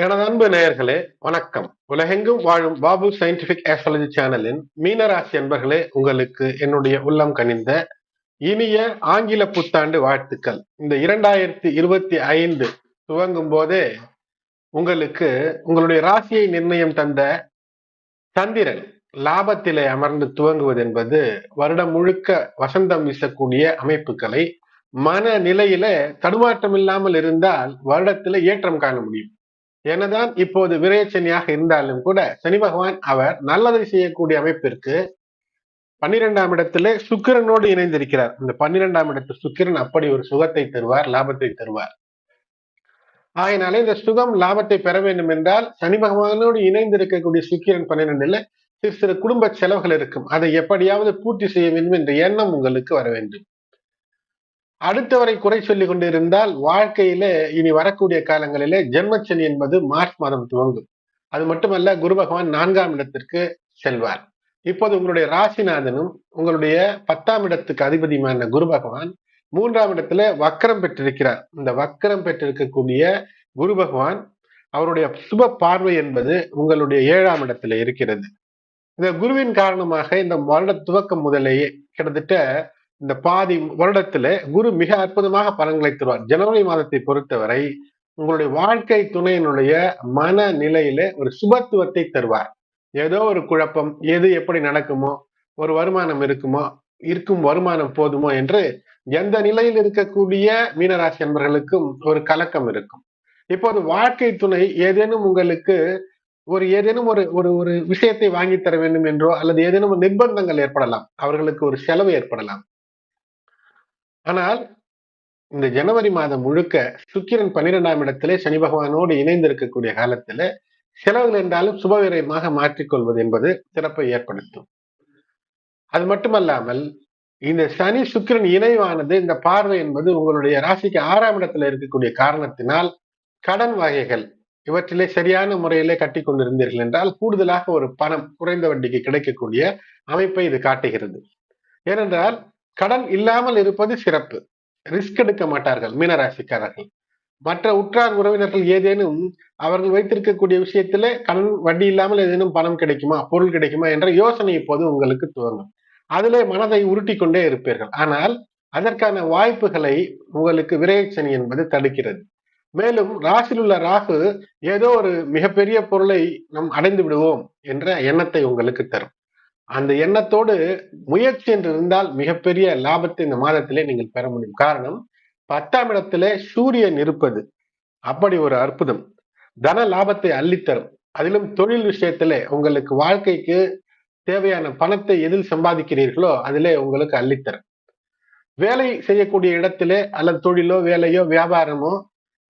எனது அன்பு நேயர்களே வணக்கம். உலகெங்கும் வாழும் பாபு சயின்டிபிக் ஆஸ்ட்ராலஜி சேனலின் மீனராசி அன்பர்களே உங்களுக்கு என்னுடைய உள்ளம் கனிந்த இனிய ஆங்கில புத்தாண்டு வாழ்த்துக்கள். இந்த இரண்டாயிரத்தி இருபத்தி ஐந்து துவங்கும் போதே உங்களுக்கு உங்களுடைய ராசியை நிர்ணயம் தந்த சந்திரன் லாபத்திலே அமர்ந்து துவங்குவது என்பது வருடம் முழுக்க வசந்தம் வீசக்கூடிய அமைப்புகளை மன நிலையில தடுமாற்றம் இல்லாமல் இருந்தால் வருடத்துல ஏற்றம் காண முடியும். என்னதான் இப்போது விரயச்சனியாக இருந்தாலும் கூட சனி பகவான் அவர் நல்லதை செய்யக்கூடிய அமைப்பிற்கு பன்னிரெண்டாம் இடத்திலே சுக்கிரனோடு இணைந்திருக்கிறார். இந்த பன்னிரெண்டாம் இடத்து சுக்கிரன் அப்படி ஒரு சுகத்தை தருவார் லாபத்தை தருவார். ஆயினாலே இந்த சுகம் லாபத்தை பெற வேண்டும் என்றால் சனி பகவானோடு இணைந்திருக்கக்கூடிய சுக்கிரன் பன்னிரெண்டுல சிறு சிறு குடும்ப செலவுகள் இருக்கும். அதை எப்படியாவது பூர்த்தி செய்ய வேண்டும் என்ற எண்ணம் உங்களுக்கு வர வேண்டும். அடுத்தவரை குறை சொல்லி கொண்டிருந்தால் வாழ்க்கையில இனி வரக்கூடிய காலங்களிலே ஜென்மச்சனி என்பது மார்ச் மாதம் துவங்கும். அது மட்டுமல்ல குரு பகவான் நான்காம் இடத்திற்கு செல்வார். இப்போது உங்களுடைய ராசிநாதனும் உங்களுடைய பத்தாம் இடத்துக்கு அதிபதியுமான குரு பகவான் மூன்றாம் இடத்துல வக்கரம் பெற்றிருக்கிறார். இந்த வக்கரம் பெற்றிருக்கக்கூடிய குரு பகவான் அவருடைய சுப பார்வை என்பது உங்களுடைய ஏழாம் இடத்துல இருக்கிறது. இந்த குருவின் காரணமாக இந்த வருட துவக்கம் முதலேயே கிட்டத்தட்ட இந்த பாதி வருடத்துல குரு மிக அற்புதமாக பலன்களை தருவார். ஜனவரி மாதத்தை பொறுத்தவரை உங்களுடைய வாழ்க்கை துணையினுடைய மன நிலையில ஒரு சுபத்துவத்தை தருவார். ஏதோ ஒரு குழப்பம் எது எப்படி நடக்குமோ ஒரு வருமானம் இருக்குமோ இருக்கும் வருமானம் போதுமோ என்று எந்த நிலையில் இருக்கக்கூடிய மீனராசி என்பர்களுக்கும் ஒரு கலக்கம் இருக்கும். இப்போது வாழ்க்கை துணை ஏதேனும் உங்களுக்கு ஒரு ஏதேனும் ஒரு ஒரு ஒரு விஷயத்தை வாங்கி தர வேண்டும் என்றோ அல்லது ஏதேனும் நிர்பந்தங்கள் ஏற்படலாம். அவர்களுக்கு ஒரு செலவு ஏற்படலாம். ஆனால் இந்த ஜனவரி மாதம் முழுக்க சுக்கிரன் பன்னிரெண்டாம் இடத்திலே சனி பகவானோடு இணைந்திருக்கக்கூடிய காலத்துல செலவுகள் என்றாலும் சுபவிரயமாக மாற்றிக்கொள்வது என்பது சிறப்பை ஏற்படுத்தும். அது மட்டுமல்லாமல் இந்த சனி சுக்கிரன் இணைவானது இந்த பார்வை என்பது உங்களுடைய ராசிக்கு ஆறாம் இடத்துல இருக்கக்கூடிய காரணத்தினால் கடன் வகைகள் இவற்றிலே சரியான முறையிலே கட்டி கொண்டிருந்தீர்கள் என்றால் கூடுதலாக ஒரு பணம் குறைந்த வட்டிக்கு கிடைக்கக்கூடிய அமைப்பை இது காட்டுகிறது. ஏனென்றால் கடன் இல்லாமல் இருப்பது சிறப்பு. ரிஸ்க் எடுக்க மாட்டார்கள் மீனராசிக்காரர்கள். மற்ற உற்றார் உறவினர்கள் ஏதேனும் அவர்கள் வைத்திருக்கக்கூடிய விஷயத்துல கடன் வட்டி இல்லாமல் ஏதேனும் பணம் கிடைக்குமா பொருள் கிடைக்குமா என்ற யோசனை இப்போது உங்களுக்கு துவங்கும். அதிலே மனதை உருட்டி கொண்டே இருப்பீர்கள். ஆனால் அதற்கான வாய்ப்புகளை உங்களுக்கு விரைச்சனி என்பது தடுக்கிறது. மேலும் ராசியில் உள்ள ராகு ஏதோ ஒரு மிகப்பெரிய பொருளை நம் அடைந்து விடுவோம் என்ற எண்ணத்தை உங்களுக்கு தரும். அந்த எண்ணத்தோடு முயற்சி என்று இருந்தால் மிகப்பெரிய லாபத்தை இந்த மாதத்திலே நீங்கள் பெற முடியும். காரணம் பத்தாம் இடத்திலே சூரியன் இருப்பது. அப்படி ஒரு அற்புதம். தன லாபத்தை அள்ளித்தரும். அதிலும் தொழில் விஷயத்திலே உங்களுக்கு வாழ்க்கைக்கு தேவையான பணத்தை எதில் சம்பாதிக்கிறீர்களோ அதிலே உங்களுக்கு அள்ளித்தரும். வேலை செய்யக்கூடிய இடத்திலே அல்லது தொழிலோ வேலையோ வியாபாரமோ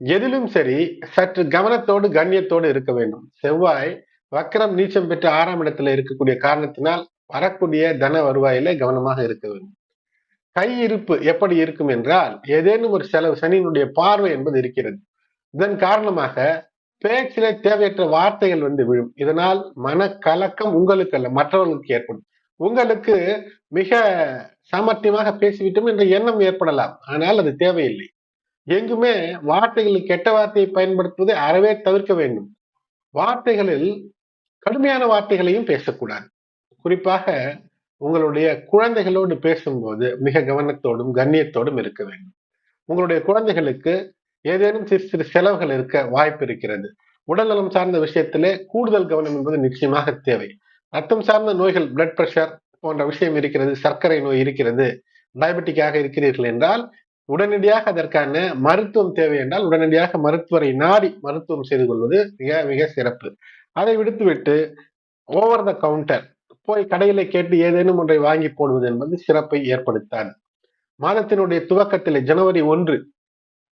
எதிலும் சரி சற்று கவனத்தோடு கண்ணியத்தோடு இருக்க வேண்டும். செவ்வாய் வக்கரம் நீச்சம் பெற்று ஆறாம் இடத்துல இருக்கக்கூடிய காரணத்தினால் வரக்கூடிய தன வருவாயில கவனமாக இருக்க வேண்டும். கை இருப்பு எப்படி இருக்கும் என்றால் ஏதேனும் ஒரு செலவு சனியினுடைய பார்வை என்பது இருக்கிறது. இதன் காரணமாக பேச்சிலே தேவையற்ற வார்த்தைகள் வந்து விழும். இதனால் மனக்கலக்கம் உங்களுக்கு அல்ல மற்றவர்களுக்கு ஏற்படும். உங்களுக்கு மிக சாமர்த்தியமாக பேசிவிட்டோம் என்ற எண்ணம் ஏற்படலாம். ஆனால் அது தேவையில்லை. எங்குமே வார்த்தைகளில் கெட்ட வார்த்தையை பயன்படுத்துவதை அறவே தவிர்க்க வேண்டும். வார்த்தைகளில் கடுமையான வார்த்தைகளையும் பேசக்கூடாது. குறிப்பாக உங்களுடைய குழந்தைகளோடு பேசும்போது மிக கவனத்தோடும் கண்ணியத்தோடும் இருக்க வேண்டும். உங்களுடைய குழந்தைகளுக்கு ஏதேனும் சிறு சிறு செலவுகள் இருக்க வாய்ப்பு இருக்கிறது. உடல்நலம் சார்ந்த விஷயத்திலே கூடுதல் கவனம் என்பது நிச்சயமாக தேவை. ரத்தம் சார்ந்த நோய்கள் பிளட் பிரஷர் போன்ற விஷயம் இருக்கிறது சர்க்கரை நோய் இருக்கிறது டயபெட்டிக்காக இருக்கிறீர்கள் என்றால் உடனடியாக அதற்கான மருத்துவம் தேவை என்றால் உடனடியாக மருத்துவரை நாடி மருத்துவம் செய்து கொள்வது மிக மிக சிறப்பு. அதை விடுத்துவிட்டு ஓவர் த கவுண்டர் போய் கடையில கேட்டு ஏதேனும் ஒன்றை வாங்கி போடுவது என்பது சிறப்பை ஏற்படுத்தார் மாதத்தினுடைய துவக்கத்தில் ஜனவரி ஒன்று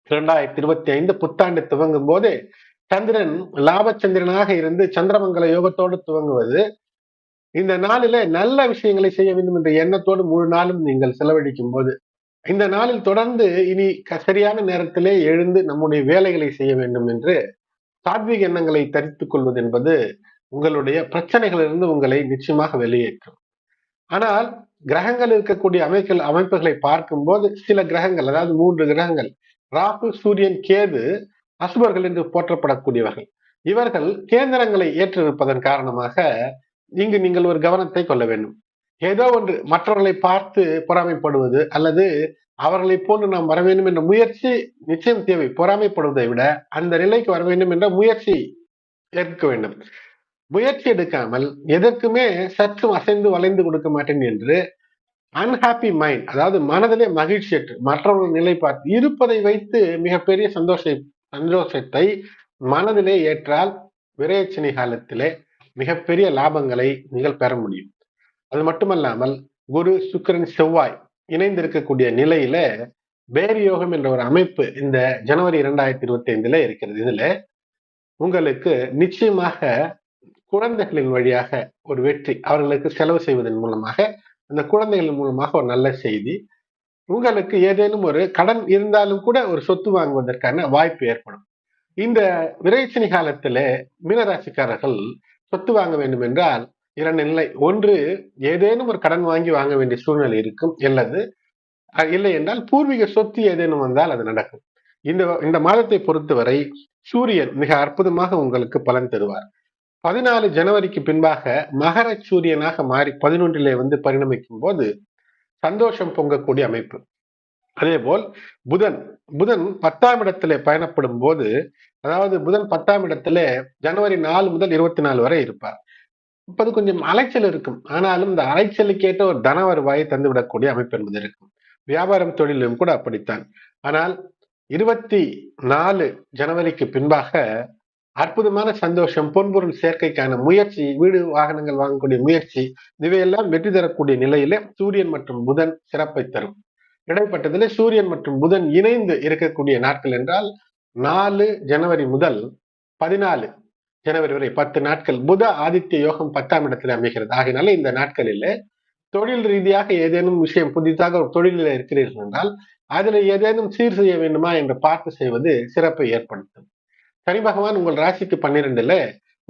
இரண்டாயிரத்தி இருபத்தி ஐந்து புத்தாண்டு துவங்கும் போது சந்திரன் லாபச்சந்திரனாக இருந்து சந்திரமங்கல யோகத்தோடு துவங்குவது இந்த நாளில நல்ல விஷயங்களை செய்ய வேண்டும் என்ற எண்ணத்தோடு முழு நாளும் நீங்கள் செலவழிக்கும் போது இந்த நாளில் தொடர்ந்து இனி சரியான நேரத்திலே எழுந்து நம்முடைய வேலைகளை செய்ய வேண்டும் என்று சாத்விக எண்ணங்களை தரித்துக் கொள்வது என்பது உங்களுடைய பிரச்சனைகளிலிருந்து உங்களை நிச்சயமாக வெளியேற்றும். ஆனால் கிரகங்கள் இருக்கக்கூடிய அமைப்புகள் அமைப்புகளை பார்க்கும்போது சில கிரகங்கள் அதாவது மூன்று கிரகங்கள் ராகு சூரியன் கேது அசுபர்கள் என்று போற்றப்படக்கூடியவர்கள். இவர்கள் கேந்திரங்களை ஏற்றிருப்பதன் காரணமாக இங்கு நீங்கள் ஒரு கவனத்தை கொள்ள வேண்டும். ஏதோ ஒன்று மற்றவர்களை பார்த்து பொறாமைப்படுவது அல்லது அவர்களை போன்று நாம் வர வேண்டும் என்ற முயற்சி நிச்சயம் தேவை. பொறாமைப்படுவதை விட அந்த நிலைக்கு வர வேண்டும் என்ற முயற்சி ஏற்க வேண்டும். முயற்சி எடுக்காமல் எதற்குமே சற்றும் அசைந்து வளைந்து கொடுக்க மாட்டேன் என்று அன்ஹாப்பி மைண்ட் அதாவது மனதிலே மகிழ்ச்சியற்று மற்றவர்கள் நிலை பார்த்து இருப்பதை வைத்து மிகப்பெரிய சந்தோஷ சந்தோஷத்தை மனதிலே ஏற்றால் விரையச்சினை காலத்திலே மிகப்பெரிய லாபங்களை நீங்கள் பெற முடியும். அது மட்டுமல்லாமல் குரு சுக்கரன் செவ்வாய் இணைந்திருக்கக்கூடிய நிலையில பேரி யோகம் என்ற ஒரு அமைப்பு இந்த ஜனவரி இரண்டாயிரத்தி இருபத்தி ஐந்துல இருக்கிறது. இதுல உங்களுக்கு நிச்சயமாக குழந்தைகளின் வழியாக ஒரு வெற்றி அவர்களுக்கு செலவு செய்வதன் மூலமாக அந்த குழந்தைகள் மூலமாக ஒரு நல்ல செய்தி. உங்களுக்கு ஏதேனும் ஒரு கடன் இருந்தாலும் கூட ஒரு சொத்து வாங்குவதற்கான வாய்ப்பு ஏற்படும். இந்த விரைச்சனி காலத்துல மீனராசிக்காரர்கள் சொத்து வாங்க வேண்டும் என்றால் இரண்டு நிலை. ஒன்று ஏதேனும் ஒரு கடன் வாங்கி வாங்க வேண்டிய சூழ்நிலை இருக்கும் அல்லது இல்லை என்றால் பூர்வீக சொத்து ஏதேனும் வந்தால் அது நடக்கும். இந்த இந்த மாதத்தை பொறுத்தவரை சூரியன் மிக அற்புதமாக உங்களுக்கு பலன் தருவார். பதினாலு ஜனவரிக்கு பின்பாக மகர சூரியனாக மாறி பதினொன்றிலே வந்து பரிணமிக்கும் போது சந்தோஷம் பொங்கக்கூடிய அமைப்பு. அதே போல் புதன் புதன் பத்தாம் இடத்திலே பயணப்படும் போது அதாவது புதன் பத்தாம் இடத்திலே ஜனவரி நாலு முதல் இருபத்தி நாலு வரை இருப்பார். இப்போது கொஞ்சம் அலைச்சல் இருக்கும். ஆனாலும் இந்த அலைச்சலுக்கேற்ற ஒரு தன வருவாயை தந்துவிடக்கூடிய அமைப்பு என்பது இருக்கும். வியாபாரம் தொழிலும் கூட அப்படித்தான். ஆனால் இருபத்தி நாலு ஜனவரிக்கு பின்பாக அற்புதமான சந்தோஷம் பொன்பொருள் சேர்க்கைக்கான முயற்சி வீடு வாகனங்கள் வாங்கக்கூடிய முயற்சி இவையெல்லாம் வெற்றி தரக்கூடிய நிலையில சூரியன் மற்றும் புதன் சிறப்பை தரும். இடைப்பட்டதிலே சூரியன் மற்றும் புதன் இணைந்து இருக்கக்கூடிய நாட்கள் என்றால் நாலு ஜனவரி முதல் பதினாலு ஜனவரி வரை பத்து நாட்கள் புத ஆதித்ய யோகம் பத்தாம் இடத்துல அமைகிறது. ஆகினால இந்த நாட்களில் தொழில் ரீதியாக ஏதேனும் விஷயம் புதிதாக ஒரு தொழிலில் இருக்கிறீர்கள் என்றால் அதில் ஏதேனும் சீர் செய்ய வேண்டுமா என்று பார்த்து செய்வது சிறப்பை ஏற்படுத்தும். சனி பகவான் உங்கள் ராசிக்கு பன்னிரெண்டுல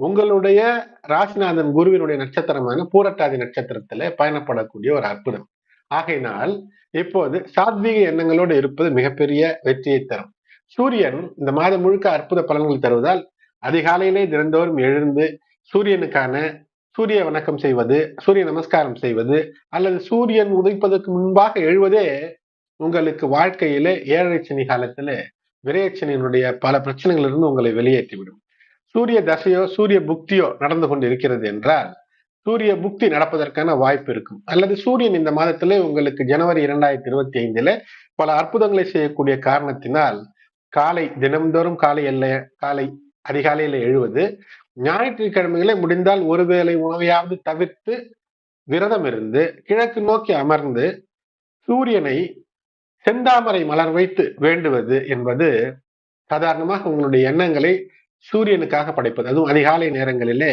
உங்களுடைய ராசிநாதன் குருவினுடைய நட்சத்திரமான பூரட்டாதி நட்சத்திரத்துல பயணப்படக்கூடிய ஒரு அற்புதம். ஆகையினால் இப்போது சாத்வீக எண்ணங்களோடு இருப்பது மிகப்பெரிய வெற்றியை தரும். சூரியன் இந்த மாதம் முழுக்க அற்புத பலன்கள் தருவதால் அதிகாலையிலே தினந்தோறும் எழுந்து சூரியனுக்கான சூரிய வணக்கம் செய்வது சூரிய நமஸ்காரம் செய்வது அல்லது சூரியன் உதைப்பதற்கு முன்பாக எழுவதே உங்களுக்கு வாழ்க்கையில ஏழரை சனி காலத்துல விரையச்சனியினுடைய பல பிரச்சனைகளிலிருந்து உங்களை வெளியேற்றிவிடும். சூரிய தசையோ சூரிய புக்தியோ நடந்து கொண்டு இருக்கிறது என்றால் சூரிய புக்தி நடப்பதற்கான வாய்ப்பு இருக்கும். அல்லது சூரியன் இந்த மாதத்திலே உங்களுக்கு ஜனவரி இரண்டாயிரத்தி இருபத்தி ஐந்துல பல அற்புதங்களை செய்யக்கூடிய காரணத்தினால் காலை தினம்தோறும் காலை அல்ல காலை அதிகாலையில எழுவது ஞாயிற்றுக்கிழமைகளை முடிந்தால் ஒருவேளை உணவையாவது தவிர்த்து விரதம் இருந்து கிழக்கு நோக்கி அமர்ந்து சூரியனை செந்தாமரை மலர் வைத்து வேண்டுவது என்பது சாதாரணமாக உங்களுடைய எண்ணங்களை சூரியனுக்காக படைப்பது. அதுவும் அதிகாலை நேரங்களிலே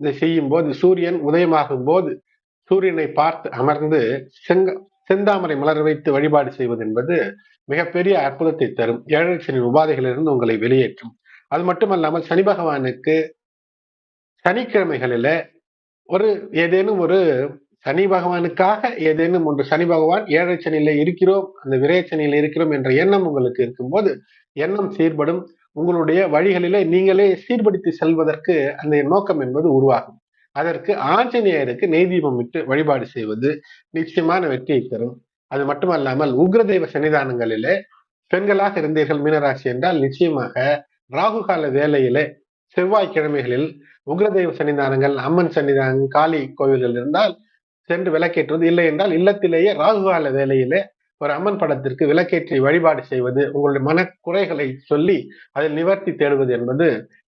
இதை செய்யும் போது சூரியன் உதயமாகும் போது சூரியனை பார்த்து அமர்ந்து செங்க செந்தாமரை மலர் வைத்து வழிபாடு செய்வது என்பது மிகப்பெரிய அற்புதத்தை தரும். ஏழரை சனி உபாதைகளிலிருந்து உங்களை வெளியேற்றும். அது மட்டுமல்லாமல் சனி பகவானுக்கு சனிக்கிழமைகளில் ஒரு ஏதேனும் ஒரு சனி பகவானுக்காக ஏதேனும் ஒன்று சனி பகவான் ஏழை சனியில இருக்கிறோம் அந்த விரைய சனியில இருக்கிறோம் என்ற எண்ணம் உங்களுக்கு இருக்கும்போது எண்ணம் சீர்படும். உங்களுடைய வழிகளிலே நீங்களே சீர்படுத்தி செல்வதற்கு அந்த நோக்கம் என்பது உருவாகும். அதற்கு ஆஞ்சநேயருக்கு நெய்தீபம் விட்டு வழிபாடு செய்வது நிச்சயமான வெற்றியை தரும். அது மட்டுமல்லாமல் உக்ரதெய்வ சன்னிதானங்களிலே பெண்களாக இருந்தீர்கள் மீனராசி என்றால் நிச்சயமாக ராகு கால வேலையிலே செவ்வாய்க்கிழமைகளில் உக்ரதெய்வ சன்னிதானங்கள் அம்மன் சன்னிதானங்கள் காளி கோவில்கள் இருந்தால் சென்று விளக்கேற்றுவது இல்லை என்றால் இல்லத்திலேயே ராகுகால வேலையிலே ஒரு அம்மன் படத்திற்கு விளக்கேற்றி வழிபாடு செய்வது உங்களுடைய மன குறைகளை சொல்லி அதில் நிவர்த்தி தேடுவது என்பது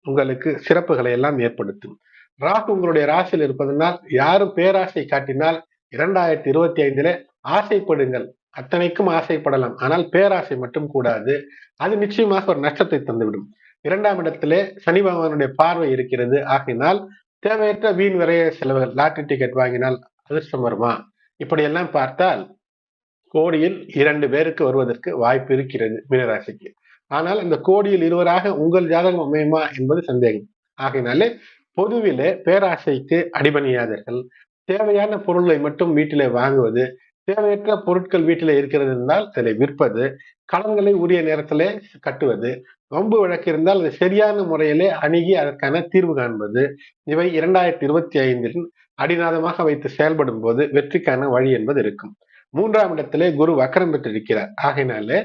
உங்களுக்கு சிறப்புகளை எல்லாம் ஏற்படுத்தும். ராகு உங்களுடைய ராசியில் இருப்பதனால் யாரும் பேராசை காட்டினால் இரண்டாயிரத்தி இருபத்தி ஐந்திலே ஆசைப்படுங்கள் அத்தனைக்கும் ஆசைப்படலாம். ஆனால் பேராசை மட்டும் கூடாது. அது நிச்சயமாக ஒரு நஷ்டத்தை தந்துவிடும். இரண்டாம் இடத்திலே சனி பகவானுடைய பார்வை இருக்கிறது. ஆகினால் தேவையற்ற வீண் விரைய செலவுகள் லாட்டரி டிக்கெட் வாங்கினால் அதிர்ஷ்டம் வருமா? இப்படியெல்லாம் பார்த்தால் கோடியில் இரண்டு பேருக்கு வருவதற்கு வாய்ப்பு இருக்கிறது மீனராசிக்கு. ஆனால் அந்த கோடியில் இருவராக உங்கள் ஜாதகம் அமையுமா என்பது சந்தேகம். ஆகையினாலே பொதுவிலே பேராசைக்கு அடிபணியாதீர்கள். தேவையான பொருள்களை மட்டும் வீட்டிலே வாங்குவது தேவையற்ற பொருட்கள் வீட்டில் இருக்கிறது என்றால் அதை விற்பது கடன்களை உரிய நேரத்திலே கட்டுவது வம்பு வழக்கு இருந்தால் அது சரியான முறையிலே அணுகி அதற்கான தீர்வு காண்பது. இவை இரண்டாயிரத்தி இருபத்தி ஐந்தில் அடிநாதமாக வைத்து செயல்படும் போது வெற்றிக்கான வழி என்பது இருக்கும். மூன்றாம் இடத்திலே குரு வக்கரம் பெற்றிருக்கிறார். ஆகையினாலே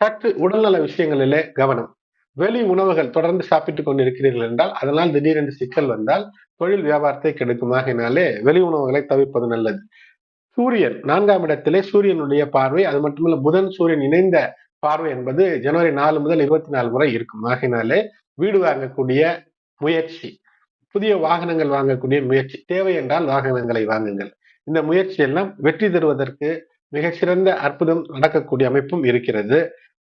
சற்று உடல்நல விஷயங்களிலே கவனம். வெளி உணவுகள் தொடர்ந்து சாப்பிட்டுக் கொண்டிருக்கிறீர்கள் என்றால் அதனால் திடீரென்று சிக்கல் வந்தால் தொழில் வியாபாரத்தை கெடுக்கும். ஆகையினாலே வெளி உணவுகளை தவிர்ப்பது நல்லது. சூரியன் நான்காம் இடத்திலே சூரியனுடைய பார்வை அது மட்டுமல்ல புதன் சூரியன் இணைந்த பார்வை என்பது ஜனவரி நாலு முதல் இருபத்தி நாலு முறை இருக்கும். ஆகையினாலே வீடு வாங்கக்கூடிய முயற்சி புதிய வாகனங்கள் வாங்கக்கூடிய முயற்சி தேவை என்றால் வாகனங்களை வாங்குங்கள். இந்த முயற்சி எல்லாம் வெற்றி தருவதற்கு மிகச்சிறந்த அற்புதம் நடக்கக்கூடிய அமைப்பும் இருக்கிறது.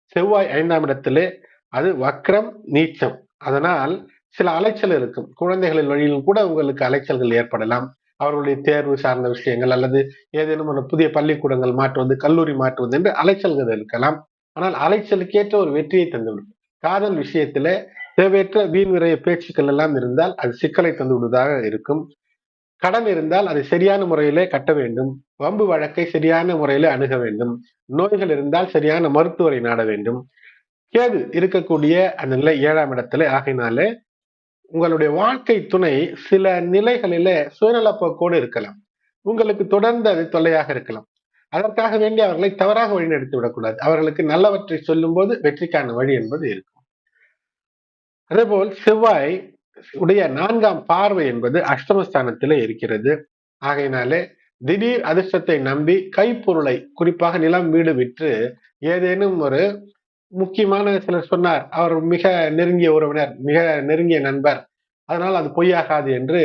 செவ்வாய் ஐந்தாம் இடத்திலே அது வக்ரம் நீச்சம். அதனால் சில அலைச்சல் இருக்கும். குழந்தைகளின் வழியிலும் கூட உங்களுக்கு அலைச்சல்கள் ஏற்படலாம். அவர்களுடைய தேர்வு சார்ந்த விஷயங்கள் அல்லது ஏதேனும் ஒரு புதிய பள்ளிக்கூடங்கள் மாற்றுவது கல்லூரி மாற்றுவது என்று அலைச்சல்கள் இருக்கலாம். ஆனால் அலைச்சலுக்கேற்ற ஒரு வெற்றியை தந்துவிடும் காதல் விஷயத்துல தேவையற்ற வீண் விரைய பேச்சுக்கள் எல்லாம் இருந்தால் அது சிக்கலை தந்து விடுவதாக இருக்கும். கடன் இருந்தால் அதை சரியான முறையிலே கட்ட வேண்டும். வம்பு வழக்கை சரியான முறையிலே அணுக வேண்டும். நோய்கள் இருந்தால் சரியான மருத்துவரை நாட வேண்டும். கேது இருக்கக்கூடிய அந்த நிலை ஏழாம் இடத்துல ஆகையினாலே உங்களுடைய வாழ்க்கை துணை சில நிலைகளில சுயநலப்போக்கோடு இருக்கலாம். உங்களுக்கு தொடர்ந்து அது தொல்லையாக இருக்கலாம். அதற்காக வேண்டி அவர்களை தவறாக வழிநடத்தி விடக்கூடாது. அவர்களுக்கு நல்லவற்றை சொல்லும் போது வெற்றிக்கான வழி என்பது இருக்கும். அதேபோல் செவ்வாய் உடைய நான்காம் பார்வை என்பது அஷ்டமஸ்தானத்திலே இருக்கிறது. ஆகையினாலே திடீர் அதிர்ஷ்டத்தை நம்பி கைப்பொருளை குறிப்பாக நிலம் வீடு விற்று ஏதேனும் ஒரு முக்கியமான சிலர் சொன்னார் அவர் மிக நெருங்கிய உறவினர் மிக நெருங்கிய நண்பர் அதனால் அது பொய்யாகாது என்று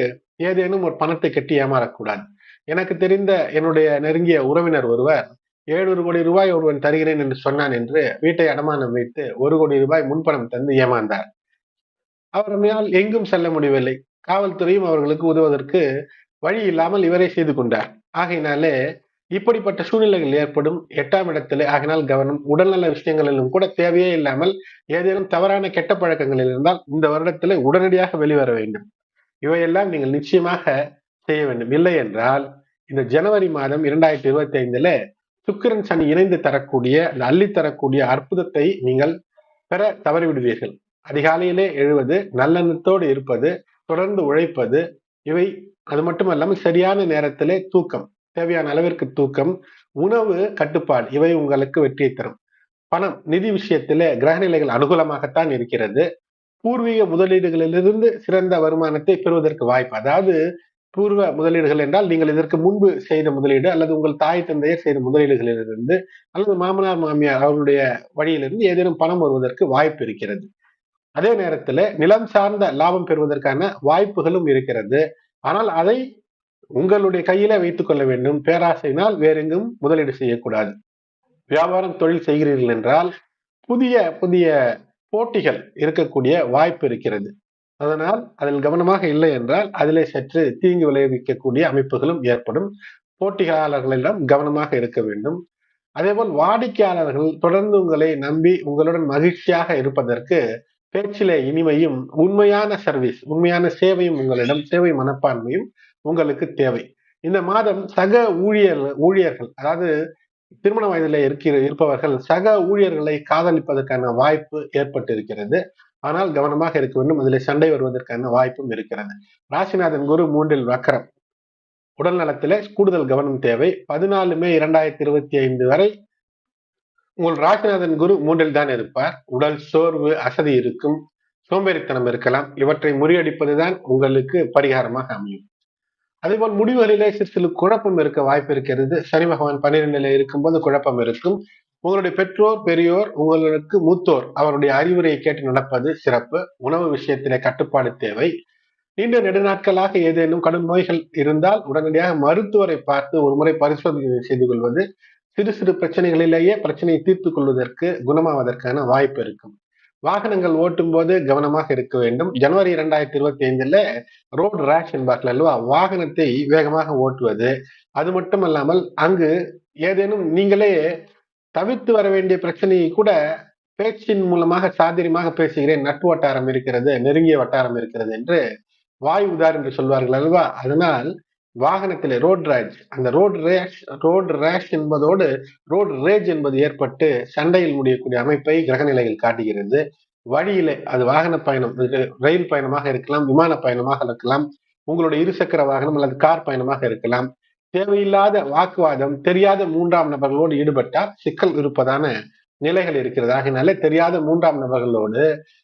ஏதேனும் ஒரு பணத்தை கட்டி ஏமாறக்கூடாது. எனக்கு தெரிந்த என்னுடைய நெருங்கிய உறவினர் ஒருவர் ஏழு கோடி ரூபாய் ஒருவன் தருகிறேன் என்று சொன்னான் என்று வீட்டை அடமானம் வைத்து ஒரு கோடி ரூபாய் முன்பணம் தந்து ஏமாந்தார். அவரால் எங்கும் செல்ல முடியவில்லை. காவல்துறையும் அவர்களுக்கு உதவுவதற்கு வழி இல்லாமல் இவரை செய்து கொண்டார். ஆகையினாலே இப்படிப்பட்ட சூழ்நிலைகள் ஏற்படும். எட்டாம் இடத்திலே ஆகினால் கவனம் உடல்நல விஷயங்களிலும் கூட தேவையே இல்லாமல் ஏதேனும் தவறான கெட்ட பழக்கங்களில் இருந்தால் இந்த வருடத்திலே உடனடியாக வெளிவர வேண்டும். இவையெல்லாம் நீங்கள் நிச்சயமாக செய்ய வேண்டும். இல்லை என்றால் இந்த ஜனவரி மாதம் இரண்டாயிரத்தி இருபத்தி ஐந்துல சுக்கிரன் சனி இணைந்து தரக்கூடிய அந்த அள்ளி தரக்கூடிய அற்புதத்தை நீங்கள் பெற தவறிவிடுவீர்கள். அதிகாலையிலே எழுவது நல்லெண்ணத்தோடு இருப்பது தொடர்ந்து உழைப்பது இவை அது மட்டுமல்லாமல் சரியான நேரத்திலே தூக்கம் தேவையான அளவிற்கு தூக்கம் உணவு கட்டுப்பாடு இவை உங்களுக்கு வெற்றியை தரும். பணம் நிதி விஷயத்திலே கிரகநிலைகள் அனுகூலமாகத்தான் இருக்கிறது. பூர்வீக முதலீடுகளிலிருந்து சிறந்த வருமானத்தை பெறுவதற்கு வாய்ப்பு அதாவது பூர்வ முதலீடுகள் என்றால் நீங்கள் இதற்கு முன்பு செய்த முதலீடு அல்லது உங்கள் தாய் தந்தையர் செய்த முதலீடுகளிலிருந்து அல்லது மாமனார் மாமியார் அவருடைய வழியிலிருந்து ஏதேனும் பணம் வருவதற்கு வாய்ப்பு இருக்கிறது. அதே நேரத்தில் நிலம் சார்ந்த லாபம் பெறுவதற்கான வாய்ப்புகளும் இருக்கிறது. ஆனால் அதை உங்களுடைய கையில வைத்துக் கொள்ள வேண்டும். பேராசையினால் வேறெங்கும் முதலீடு செய்யக்கூடாது. வியாபாரம் தொழில் செய்கிறீர்கள் என்றால் புதிய புதிய போட்டிகள் இருக்கக்கூடிய வாய்ப்பு இருக்கிறது. அதனால் அதில் கவனமாக இல்லை என்றால் அதிலே சற்று தீங்கு விளைவிக்கக்கூடிய அமைப்புகளும் ஏற்படும். போட்டியாளர்களிடம் கவனமாக இருக்க வேண்டும். அதேபோல் வாடிக்கையாளர்கள் தொடர்ந்து உங்களை நம்பி உங்களுடன் மகிழ்ச்சியாக இருப்பதற்கு பேச்சிலே இனிமையும் உண்மையான சர்வீஸ் உண்மையான சேவையும் உங்களிடம் சேவை மனப்பான்மையும் உங்களுக்கு தேவை. இந்த மாதம் சக ஊழியர் ஊழியர்கள் அதாவது திருமண வயதில் இருக்கிற இருப்பவர்கள் சக ஊழியர்களை காதலிப்பதற்கான வாய்ப்பு ஏற்பட்டு இருக்கிறது ஆனால் கவனமாக இருக்க வேண்டும். அதில் சண்டை வருவதற்கான வாய்ப்பும் இருக்கிறது. ராசிநாதன் குரு மூன்றில் வக்கரம். உடல் நலத்தில கூடுதல் கவனம் தேவை. பதினாலு மே இரண்டாயிரத்தி இருபத்தி ஐந்து வரை உங்கள் ராசிநாதன் குரு மூன்றில் தான் இருப்பார். உடல் சோர்வு அசதி இருக்கும். சோம்பேறித்தனம் இருக்கலாம். இவற்றை முறியடிப்பதுதான் உங்களுக்கு பரிகாரமாக அமையும். அதேபோல் முடிவுகளிலே சிறு சிறு குழப்பம் இருக்க வாய்ப்பு இருக்கிறது. சனி பகவான் பன்னிரெண்டுல இருக்கும்போது குழப்பம் இருக்கும். உங்களுடைய பெற்றோர் பெரியோர் உங்களுக்கு மூத்தோர் அவருடைய அறிவுரையை கேட்டு நடப்பது சிறப்பு. உணவு விஷயத்திலே கட்டுப்பாடு தேவை. நீண்ட நெடுநாட்களாக ஏதேனும் கடும் நோய்கள் இருந்தால் உடனடியாக மருத்துவரை பார்த்து ஒரு முறை பரிசோதனை செய்து கொள்வது சிறு சிறு பிரச்சனைகளிலேயே பிரச்சனையை தீர்த்து கொள்வதற்கு குணமாவதற்கான வாய்ப்பு இருக்கும். வாகனங்கள் ஓட்டும் போது கவனமாக இருக்க வேண்டும். ஜனவரி இரண்டாயிரத்தி இருபத்தி ஐந்துல ரோடு ரேஷ் என்பார்கள் அல்லவா? வாகனத்தை வேகமாக ஓட்டுவது. அது மட்டும் அல்லாமல் அங்கு ஏதேனும் நீங்களே தவிர்த்து வர வேண்டிய பிரச்சனையை கூட பேச்சின் மூலமாக சாதிரியமாக பேசுகிறேன். நட்பு வட்டாரம் இருக்கிறது நெருங்கிய வட்டாரம் இருக்கிறது என்று வாய் உதார் என்று சொல்வார்கள் அல்லவா? அதனால் வாகனத்திலே ரோட் ரேஜ் அந்த ரோடு ரேஷ் ரோடு ரேஷ் என்பதோடு ரோடு ரேஜ் என்பது ஏற்பட்டு சண்டையில் முடியக்கூடிய அமைப்பை கிரகநிலையில் காட்டுகிறது. வழியிலே அது வாகன பயணம் ரயில் பயணமாக இருக்கலாம் விமான பயணமாக இருக்கலாம் உங்களுடைய இருசக்கர வாகனம் அல்லது கார் பயணமாக இருக்கலாம். தேவையில்லாத வாக்குவாதம் தெரியாத மூன்றாம் நபர்களோடு ஈடுபட்டால் சிக்கல் இருப்பதான நிலைகள் இருக்கிறது. ஆகினாலே தெரியாத மூன்றாம் நபர்களோடு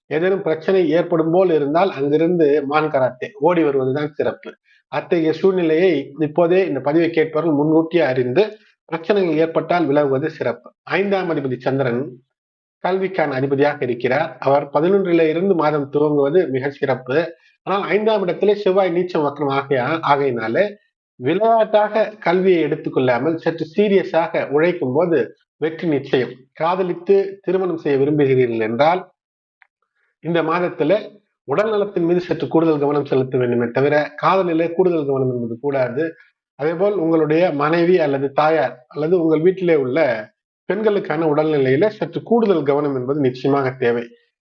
ஏதேனும் பிரச்சனை ஏற்படும் போல் இருந்தால் அங்கிருந்து மான் கராத்தே ஓடி வருவதுதான் சிறப்பு. அத்தகைய சூழ்நிலையை இப்போதே இந்த பதிவை கேட்பவர்கள் முன்கூட்டியே அறிந்து பிரச்சனைகள் ஏற்பட்டால் விலகுவது சிறப்பு. ஐந்தாம் அதிபதி சந்திரன் கல்விக்கான அதிபதியாக இருக்கிறார். அவர் பதினொன்றில இருந்து மாதம் துவங்குவது மிக சிறப்பு. ஆனால் ஐந்தாம் இடத்திலே செவ்வாய் நீச்சம் வக்கரம் ஆகிய ஆகையினாலே விளையாட்டாக கல்வியை எடுத்துக்கொள்ளாமல் சற்று சீரியஸாக உழைக்கும் போது வெற்றி நிச்சயம். காதலித்து திருமணம் செய்ய விரும்புகிறீர்கள் என்றால் இந்த மாதத்துல உடல் நலத்தின் மீது சற்று கூடுதல் கவனம் செலுத்த வேண்டுமே தவிர காதலிலே கூடுதல் கவனம் என்பது கூடாது. அதே போல் உங்களுடைய மனைவி அல்லது தாயார் அல்லது உங்கள் வீட்டிலே உள்ள பெண்களுக்கான உடல்நிலையில சற்று கூடுதல் கவனம் என்பது நிச்சயமாக தேவை.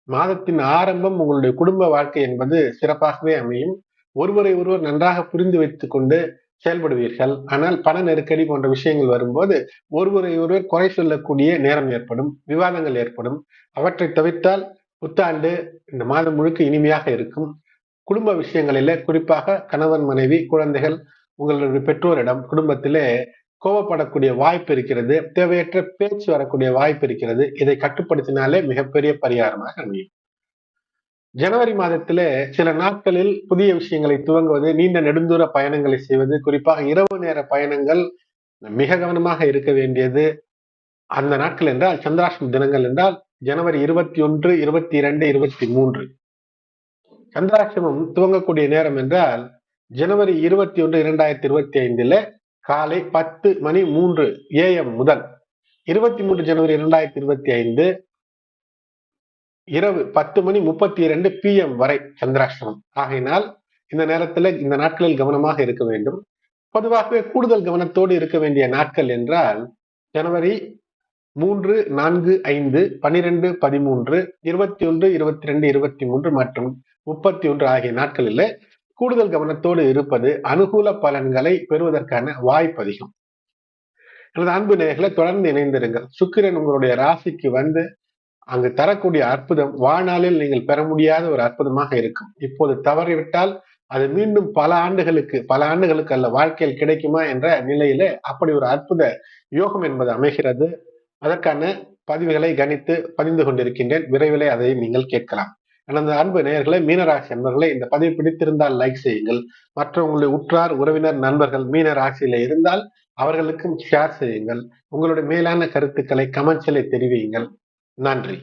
மாதத்தின் ஆரம்பம் உங்களுடைய குடும்ப வாழ்க்கை என்பது சிறப்பாகவே அமையும். ஒருவரை ஒருவர் நன்றாக புரிந்து வைத்துக் கொண்டு செயல்படுவீர்கள். ஆனால் பண நெருக்கடி போன்ற விஷயங்கள் வரும்போது ஒருவரை ஒருவர் குறை சொல்லக்கூடிய நேரம் ஏற்படும் விவாதங்கள் ஏற்படும். அவற்றை தவிர்த்தால் புத்தாண்டு இந்த மாதம் முழுக்க இனிமையாக இருக்கும். குடும்ப விஷயங்களில குறிப்பாக கணவன் மனைவி குழந்தைகள் உங்களுடைய பெற்றோரிடம் குடும்பத்திலே கோபப்படக்கூடிய வாய்ப்பு இருக்கிறது. தேவையற்ற பேச்சு வரக்கூடிய வாய்ப்பு இருக்கிறது. இதை கட்டுப்படுத்தினாலே மிகப்பெரிய பரிகாரமாக அமையும். ஜனவரி மாதத்துல சில நாட்களில் புதிய விஷயங்களை துவங்குவது நீண்ட நெடுந்தூர பயணங்களை செய்வது குறிப்பாக இரவு நேர பயணங்கள் மிக கவனமாக இருக்க வேண்டியது. அந்த நாட்கள் என்றால் சந்திராஷ்டம தினங்கள் என்றால் ஜனவரி இருபத்தி ஒன்று இருபத்தி இரண்டு இருபத்தி மூன்று சந்திராஷ்டமம் துவங்கக்கூடிய நேரம் என்றால் ஜனவரி இருபத்தி ஒன்று இரண்டாயிரத்தி இருபத்தி ஐந்துல காலை பத்து மணி மூன்று ஏஎம் முதல். இருபத்தி மூன்று ஜனவரி இரண்டாயிரத்தி இருபத்தி ஐந்து இரவு பத்து மணி முப்பத்தி இரண்டு பிஎம் வரை சந்திராஷ்டமம். ஆகையினால் இந்த நேரத்தில் இந்த நாட்களில் கவனமாக இருக்க வேண்டும். பொதுவாகவே கூடுதல் கவனத்தோடு இருக்க வேண்டிய நாட்கள் என்றால் ஜனவரி மூன்று நான்கு ஐந்து பனிரெண்டு பதிமூன்று இருபத்தி ஒன்று இருபத்தி ரெண்டு இருபத்தி மூன்று மற்றும் முப்பத்தி ஒன்று ஆகிய நாட்களில் கூடுதல் கவனத்தோடு இருப்பது அனுகூல பலன்களை பெறுவதற்கான வாய்ப்பு அதிகம். எனது அன்பு நேர்களை தொடர்ந்து இணைந்திருங்கள். சுக்கிரன் உங்களுடைய ராசிக்கு வந்து அங்கு தரக்கூடிய அற்புதம் வாழ்நாளில் நீங்கள் பெற முடியாத ஒரு அற்புதமாக இருக்கும். இப்போது தவறிவிட்டால் அது மீண்டும் பல ஆண்டுகளுக்கு பல ஆண்டுகளுக்கு அல்ல வாழ்க்கையில் கிடைக்குமா என்ற நிலையில அப்படி ஒரு அற்புத யோகம் என்பது அமைகிறது. அதற்கான பதிவுகளை கணித்து பதிந்து கொண்டிருக்கின்றேன். விரைவிலே அதை நீங்கள் கேட்கலாம். எனது அன்பு நேயர்களை மீனராசி நண்பர்களை இந்த பதிவு பிடித்திருந்தால் லைக் செய்யுங்கள். மற்றவங்களுடைய உற்றார் உறவினர் நண்பர்கள் மீன ராசியில இருந்தால் அவர்களுக்கும் ஷேர் செய்யுங்கள். உங்களுடைய மேலான கருத்துக்களை கமெண்ட்ஸில் தெரிவியுங்கள். நன்றி.